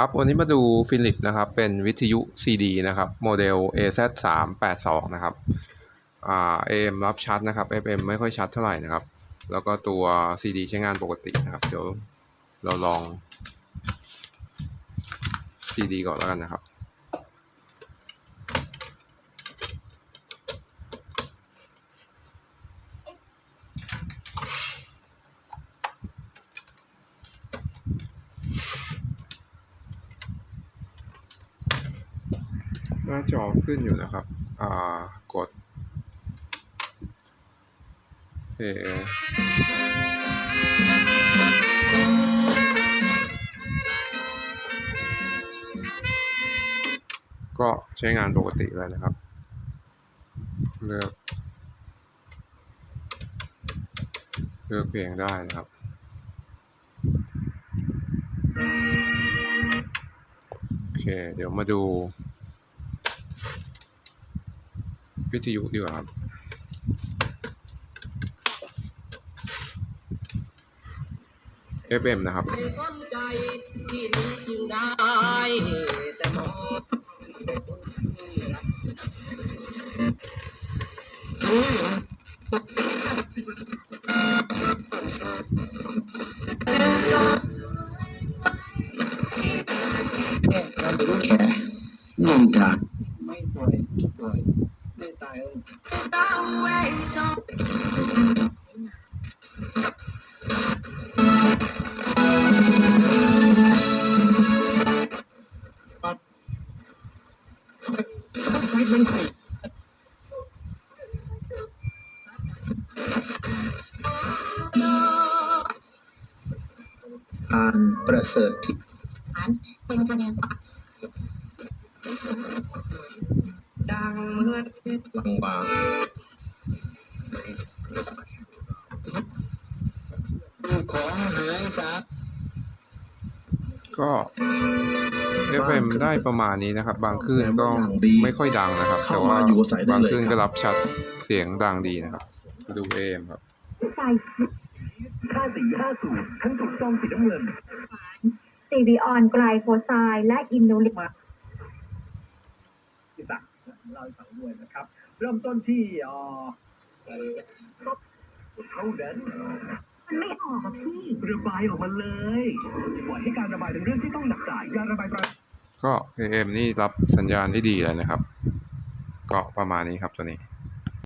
ครับ วันนี้มาดูฟิลิปนะครับ เป็นวิทยุ CD นะครับ โมเดล AZ382 นะครับ อ่า AM รับชัดนะครับ FM ไม่ค่อยชัดเท่าไหร่นะครับ แล้วก็ตัว CD ใช้งานปกตินะครับ เดี๋ยวเราลอง CD ก่อนแล้วกันนะครับ หน้าจอขึ้นอยู่นะครับอ่ากดเอก็ใช้งานปกติเลยนะครับ เลือก เลือกเพลงได้นะครับ โอเค เดี๋ยวมาดู วิทยุดีกว่าครับ FM นะครับนี่นี่นี่นี่นมจากไม่ปล่อยปล่อย ไม่ตายเลยไม่เป็นไร อ่านประเสริฐที่ เป็นแสดงความ ดังเมื่อเพชร บางบางของหายสาบก็ FM ได้ประมาณนี้นะครับ บางคลื่นก็ไม่ค่อยดังนะครับ แต่ว่าบางคลื่นก็รับชัดเสียงดังดีนะครับมาดู AM ครับค่าสี50ทั้งถูกซองสีน้ำเงินซีวีออนไกลโฟไซและอินโนลิกที่สั่ง เราให้ฟังด้วยนะครับ เริ่มต้นที่เอ่อเท่านั้นมันไม่ออกอะพี่ระบายออกมาเลยปล่อยให้การระบายเป็นเรื่องที่ต้องหนักจ่ายการระบายปลายก็ AM นี่รับสัญญาณได้ดีเลยนะครับ ก็ประมาณนี้ครับตัวนี้